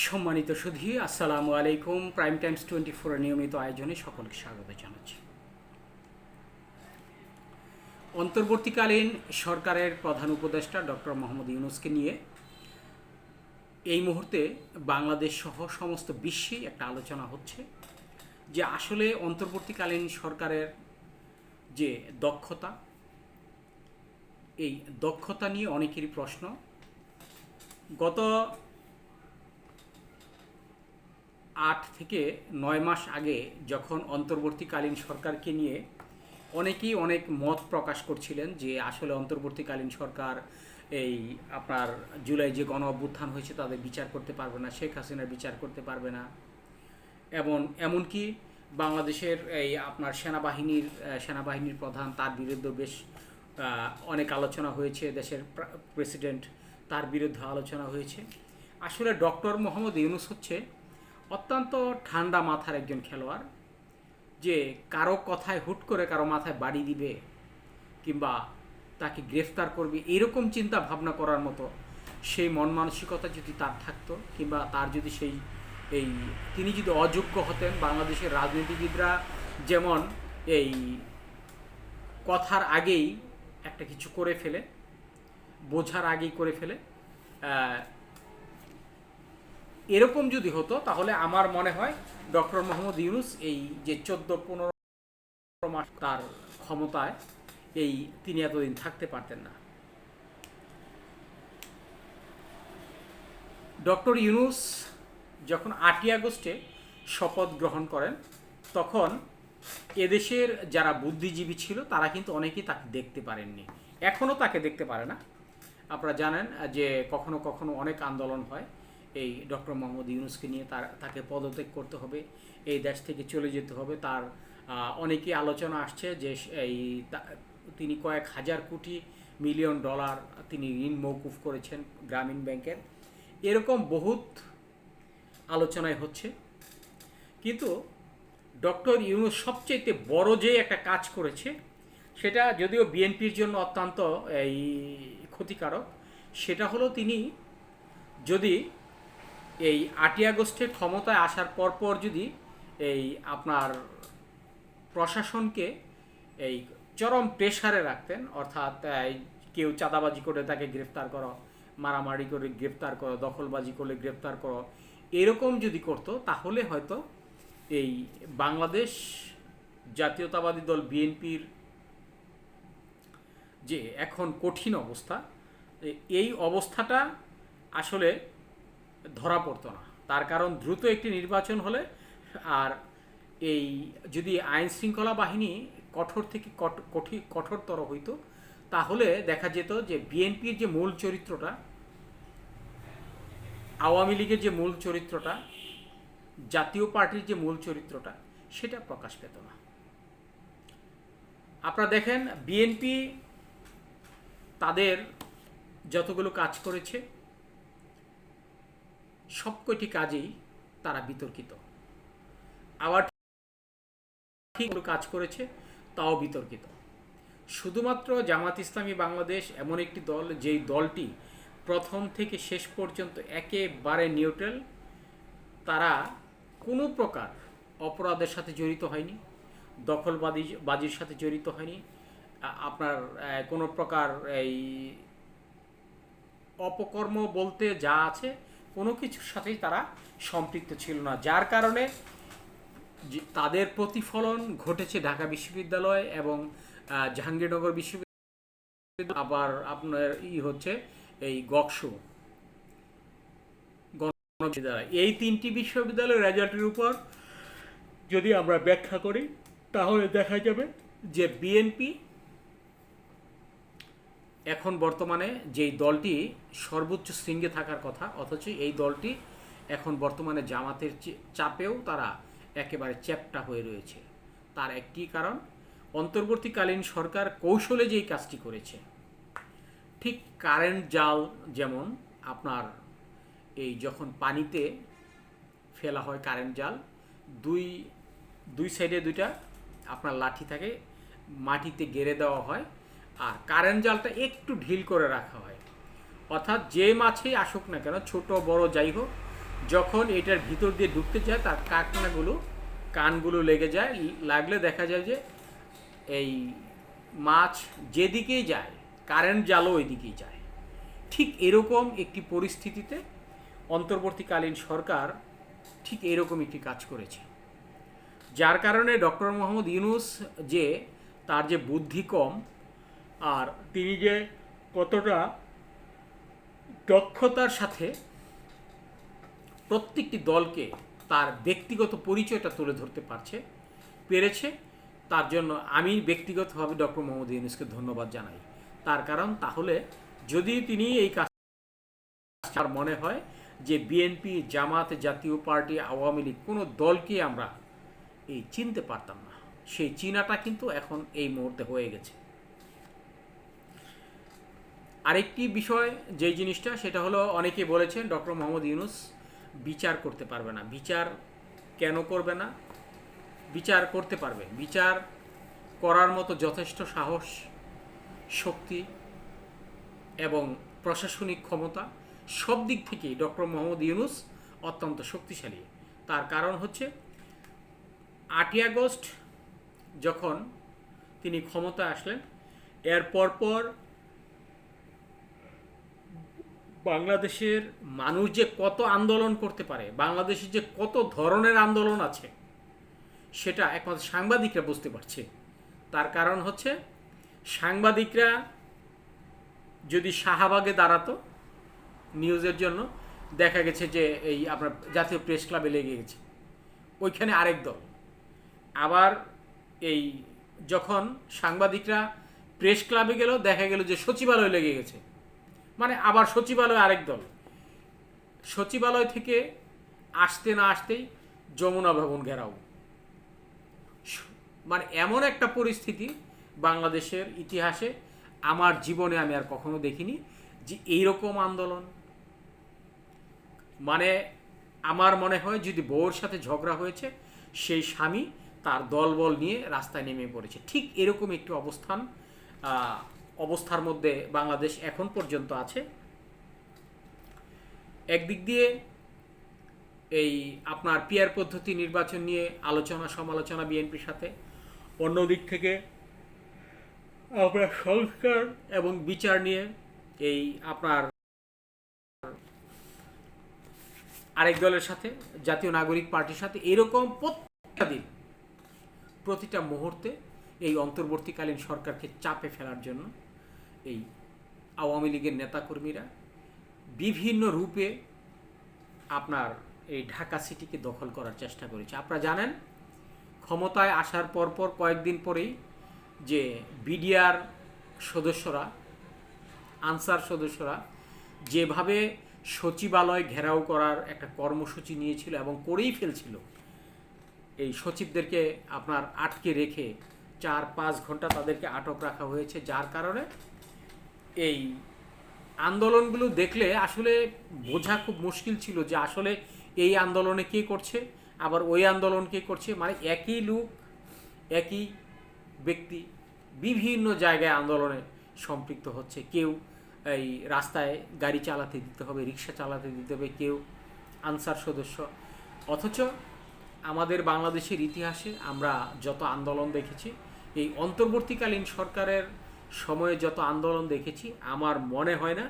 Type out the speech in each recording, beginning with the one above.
সম্মানিত সুধী, আসসালামু আলাইকুম। প্রাইম টাইমস টোয়েন্টি ফোরের নিয়মিত আয়োজনে সকলকে স্বাগত জানাচ্ছি। অন্তর্বর্তীকালীন সরকারের প্রধান উপদেষ্টা ডক্টর মোহাম্মদ ইউনুসকে নিয়ে এই মুহূর্তে বাংলাদেশ সহ সমস্ত বিশ্বেই একটা আলোচনা হচ্ছে যে আসলে অন্তর্বর্তীকালীন সরকারের যে দক্ষতা, এই দক্ষতা নিয়ে অনেকেরই প্রশ্ন। গত আট থেকে নয় মাস আগে যখন অন্তর্বর্তীকালীন সরকারকে নিয়ে অনেকেই অনেক মত প্রকাশ করছিলেন যে আসলে অন্তর্বর্তীকালীন সরকার এই আপনার জুলাই যে গণ অভ্যুত্থান হয়েছে তাদের বিচার করতে পারবে না, শেখ হাসিনার বিচার করতে পারবে না। এমন এমনকি বাংলাদেশের এই আপনার সেনাবাহিনীর সেনাবাহিনীর প্রধান তার বিরুদ্ধে বেশ অনেক আলোচনা হয়েছে, দেশের প্রা- প্রেসিডেন্ট তার বিরুদ্ধে আলোচনা হয়েছে। আসলে ডক্টর মোহাম্মদ ইউনুস হচ্ছে অত্যন্ত ঠান্ডা মাথার একজন খেলোয়াড় যে কারও কথায় হুট করে কারও মাথায় বাড়ি দিবে কিংবা তাকে গ্রেফতার করবে, এরকম চিন্তা ভাবনা করার মতো সেই মন মানসিকতা যদি তার থাকতো কিংবা তার যদি সেই এই তিনি যদি অযোগ্য হতেন, বাংলাদেশের রাজনীতিবিদরা যেমন এই কথার আগেই একটা কিছু করে ফেলে, বোঝার আগেই করে ফেলে এরকম যদি হতো, তাহলে আমার মনে হয় ডক্টর মোহাম্মদ ইউনুস এই যে চোদ্দ, পনেরো মাস তার ক্ষমতায় এই তিনি এতদিন থাকতে পারতেন না। ডক্টর ইউনুস যখন আটই আগস্টে শপথ গ্রহণ করেন, তখন এদেশের যারা বুদ্ধিজীবী ছিল, তারা কিন্তু অনেকেই তাকে দেখতে পারেননি। এখনও তাকে দেখতে পারে না। আপনারা জানেন যে কখনো কখনো অনেক আন্দোলন হয়। এই ডক্টর মোহাম্মদ ইউনুসকে নিয়ে তার, তাকে পদত্যাগ করতে হবে, এই দেশ থেকে চলে যেতে হবে। তার অনেকই আলোচনা আসছে যে এই তিনি কয়েক হাজার কোটি মিলিয়ন ডলার তিনি ঋণ মৌকুফ করেছেন গ্রামীণ ব্যাংকের। এরকম বহুত আলোচনায় হচ্ছে। কিন্তু ডক্টর ইউনুস সবচেয়ে বড় যে একটা কাজ করেছে, সেটা যদিও বিএনপির জন্য অত্যন্ত, এই ক্ষতিকারক, সেটা হলো তিনি যদি এই আটই আগস্টে ক্ষমতায় আসার পরপর যদি এই আপনার প্রশাসনকে এই চরম প্রেসারে রাখতেন, অর্থাৎ কেউ চাঁদাবাজি করে তাকে গ্রেফতার করো, মারামারি করে গ্রেফতার করো, দখলবাজি করলে গ্রেফতার করো, এরকম যদি করতো, তাহলে হয়তো এই বাংলাদেশ জাতীয়তাবাদী দল বিএনপির যে এখন কঠিন অবস্থা এই অবস্থাটা আসলে ধরা পড়তো না। তার কারণ দ্রুত একটি নির্বাচন হলে আর এই যদি আইন শৃঙ্খলা বাহিনী কঠোর থেকে কঠ- কঠি- কঠোরতর হইতো, তাহলে দেখা যেত যে বিএনপির যে মূল চরিত্রটা, আওয়ামী লীগের যে মূল চরিত্রটা, জাতীয় পার্টির যে মূল চরিত্রটা, সেটা প্রকাশ পেত না। আপনারা দেখেন, বিএনপি তাদের যতগুলো কাজ করেছে সব কয়টি কাজেই তারা বিতর্কিত। আবার ঠিক কাজ করেছে, তাও বিতর্কিত। শুধুমাত্র জামাত ইসলামী বাংলাদেশ এমন একটি দল, যেই দলটি প্রথম থেকে শেষ পর্যন্ত একেবারে নিউট্রাল, তারা কোনো প্রকার অপরাধের সাথে জড়িত হয়নি দখলবাদী বাজির সাথে জড়িত হয়নি। আপনার কোনো প্রকার এই অপকর্ম বলতে যা আছে কোনো কিছুর সাথেই তারা সম্পৃক্ত ছিল না। যার কারণে তাদের প্রতিফলন ঘটেছে ঢাকা বিশ্ববিদ্যালয় এবং জাহাঙ্গীরনগর বিশ্ববিদ্যালয়, আবার আপনার ই হচ্ছে এই গকসু। গণবিদ্যালয়। এই তিনটি বিশ্ববিদ্যালয়ের রেজাল্টের উপর যদি আমরা ব্যাখ্যা করি, তাহলে দেখা যাবে যে বিএনপি এখন বর্তমানে যেই দলটি সর্বোচ্চ শৃঙ্গে থাকার কথা, অথচ এই দলটি এখন বর্তমানে জামাতের চাপেও তারা একেবারে চ্যাপটা হয়ে রয়েছে। তার একটি কারণ, অন্তর্বর্তীকালীন সরকার কৌশলে যেই কাজটি করেছে, ঠিক কারেন্ট জাল যেমন আপনার এই যখন পানিতে ফেলা হয় কারেন্ট জাল, দুই দুই সাইডে দুইটা আপনার লাঠি থাকে, মাটিতে গেড়ে দেওয়া হয় আর কারেন্ট জালটা একটু ঢিল করে রাখা হয়। অর্থাৎ যে মাছেই আসুক না কেন, ছোট, বড় যাই হোক, যখন এটার ভিতর দিয়ে ঢুকতে যায়, তার কাকনাগুলো, কানগুলো লেগে যায়। লাগলে দেখা যায় যে এই মাছ যেদিকেই যায়, কারেন্ট জালও ওইদিকেই যায়। ঠিক এরকম একটি পরিস্থিতিতে অন্তর্বর্তীকালীন সরকার ঠিক এরকম একটি কাজ করেছে। যার কারণে ডক্টর মোহাম্মদ ইউনুস যে তার যে বুদ্ধি কম আর তিনি যে কতটা দক্ষতার সাথে প্রত্যেকটি দলকে তার ব্যক্তিগত পরিচয়টা তুলে ধরতে পারছে, পেরেছে, তার জন্য আমি ব্যক্তিগতভাবে ডক্টর মোহাম্মদ ইউনুসকে ধন্যবাদ জানাই। তার কারণ তাহলে যদি তিনি এই কাজ আর মনে হয় যে বিএনপি, জামাত, জাতীয় পার্টি, আওয়ামী লীগ কোনো দলকে আমরা এই চিনতে পারতাম না, সেই চিনাটা কিন্তু এখন এই মুহূর্তে হয়ে গেছে। আরেকটি বিষয় যে জিনিসটা, সেটা হলো অনেকে বলেছেন, ডক্টর মোহাম্মদ ইউনুস বিচার করতে পারবে না। বিচার কেন করবে না? বিচার করতে পারবে। বিচার করার মতো যথেষ্ট সাহস, শক্তি এবং প্রশাসনিক ক্ষমতা সব দিক থেকেই ডক্টর মোহাম্মদ ইউনুস অত্যন্ত শক্তিশালী। তার কারণ হচ্ছে, আটই আগস্ট যখন তিনি ক্ষমতা আসলেন, এর পরপর বাংলাদেশের মানুষ যে কত আন্দোলন করতে পারে বাংলাদেশে যে কত ধরনের আন্দোলন আছে, সেটা একমাত্র সাংবাদিকরা বুঝতে পারছে। তার কারণ হচ্ছে, সাংবাদিকরা যদি শাহবাগে দাঁড়াতো, নিউজের জন্য দেখা গেছে যে এই আপনার জাতীয় প্রেস ক্লাবে লেগে গেছে। ওইখানে আরেক দল। আবার এই যখন সাংবাদিকরা প্রেস ক্লাবে গেল, দেখা গেল যে সচিবালয় লেগে গেছে। মানে আবার সচিবালয় আরেক দল। সচিবালয় থেকে আসতে না আসতেই যমুনা ভবন ঘেরাও। মানে এমন একটা পরিস্থিতি বাংলাদেশের ইতিহাসে আমার জীবনে আমি আর কখনো দেখিনি যে এইরকম আন্দোলন। মানে আমার মনে হয় যদি বউর সাথে ঝগড়া হয়েছে, সেই স্বামী তার দলবল নিয়ে রাস্তায় নেমে পড়েছে। ঠিক এরকম একটি অবস্থান অবস্থার মধ্যে বাংলাদেশ এখন পর্যন্ত আছে। একদিক দিয়ে এই আপনার পিয়ার পদ্ধতি নির্বাচন নিয়ে আলোচনা, সমালোচনা বিএনপির সাথে। অন্যদিক থেকে আপনার সংস্কার এবং বিচার নিয়ে এই আপনার আরেক দলের সাথে, জাতীয় নাগরিক পার্টির সাথে এরকম প্রত্যেকটা দিন, প্রতিটা মুহূর্তে এই অন্তর্বর্তীকালীন সরকারকে চাপে ফেলার জন্য এই আওয়ামী লীগের নেতাকর্মীরা বিভিন্ন রূপে আপনার এই ঢাকা সিটিকে দখল করার চেষ্টা করেছে। আপনারা জানেন, ক্ষমতায় আসার পরপর কয়েকদিন পরেই যে বিডিআর সদস্যরা, আনসার সদস্যরা যেভাবে সচিবালয় ঘেরাও করার একটা কর্মসূচি নিয়েছিল এবং করেই ফেলছিল, এই সচিবদেরকে আপনার আটকে রেখে চার পাঁচ ঘণ্টা তাদেরকে আটক রাখা হয়েছে, যার কারণে এই আন্দোলনগুলো দেখলে আসলে বোঝা খুব মুশকিল ছিল যে আসলে এই আন্দোলনে কে করছে, আবার ওই আন্দোলন কে করছে। মানে একই লোক, একই ব্যক্তি বিভিন্ন জায়গায় আন্দোলনে সম্পৃক্ত হচ্ছে। কেউ এই রাস্তায় গাড়ি চালাতে দিতে হবে, রিক্সা চালাতে দিতে হবে, কেউ আনসার সদস্য। অথচ আমাদের বাংলাদেশের ইতিহাসে আমরা যত আন্দোলন দেখেছি, এই অন্তর্বর্তীকালীন সরকারের সময়ে যত আন্দোলন দেখেছি, আমার মনে হয় না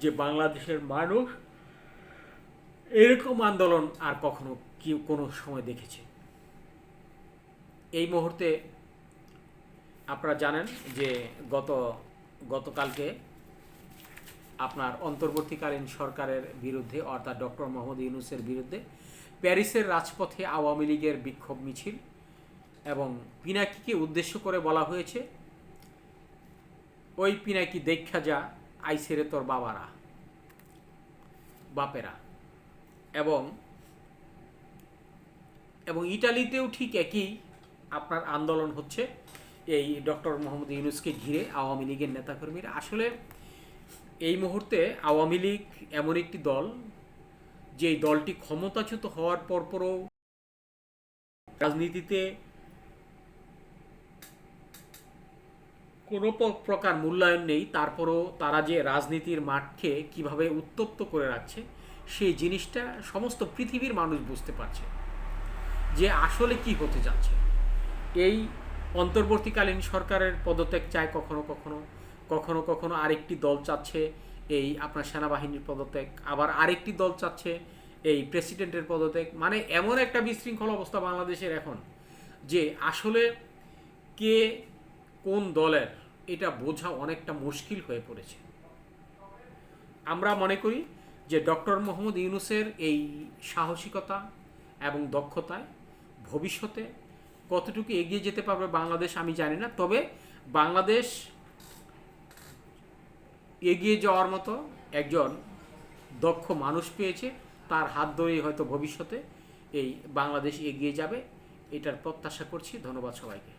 যে বাংলাদেশের মানুষ এরকম আন্দোলন আর কখনো কি কোনো সময় দেখেছে। এই মুহূর্তে আপনারা জানেন যে গত, গতকালকে আপনার অন্তর্বর্তীকালীন সরকারের বিরুদ্ধে অর্থাৎ ডক্টর মোহাম্মদ ইউনুসের বিরুদ্ধে প্যারিসের রাজপথে আওয়ামী লীগের বিক্ষোভ মিছিল এবং পিনাকিকে উদ্দেশ্য করে বলা হয়েছে ওই পিনাকি দেখা যা আইসেরে তোর বাবারা, বাপেরা। এবং এবং ইটালিতেও ঠিক একই আপনার আন্দোলন হচ্ছে। এই ডক্টর মোহাম্মদ ইউনুসকে ঘিরে আওয়ামী লীগের নেতাকর্মীরা। আসলে এই মুহূর্তে আওয়ামী লীগ এমন একটি দল যে দলটি ক্ষমতাচ্যুত হওয়ার পরপরও রাজনীতিতে কোনো প্রকার মূল্যায়ন নেই, তারপরও তারা যে রাজনীতির মাঠকে কীভাবে উত্তপ্ত করে রাখছে, সেই জিনিসটা সমস্ত পৃথিবীর মানুষ বুঝতে পারছে। যে আসলে কি হতে যাচ্ছে। এই অন্তর্বর্তীকালীন সরকারের পদত্যাগ চায় কখনো কখনো কখনো কখনো আরেকটি দল চাচ্ছে এই আপনার সেনাবাহিনীর পদত্যাগ, আবার আরেকটি দল চাচ্ছে এই প্রেসিডেন্টের পদত্যাগ। মানে এমন একটা বিশৃঙ্খল অবস্থা বাংলাদেশের এখন যে আসলে কে কোন দলের, এটা বোঝা অনেকটা মুশকিল হয়ে পড়েছে। আমরা মনে করি যে ডক্টর মোহাম্মদ ইউনুসের এই সাহসিকতা এবং দক্ষতায় ভবিষ্যতে কতটুকু এগিয়ে যেতে পারবে বাংলাদেশ, আমি জানি না। তবে বাংলাদেশ এগিয়ে যাওয়ার মতো একজন দক্ষ মানুষ পেয়েছে। তার হাত ধরেই হয়তো ভবিষ্যতে এই বাংলাদেশ এগিয়ে যাবে, এটার প্রত্যাশা করছি। ধন্যবাদ সবাইকে।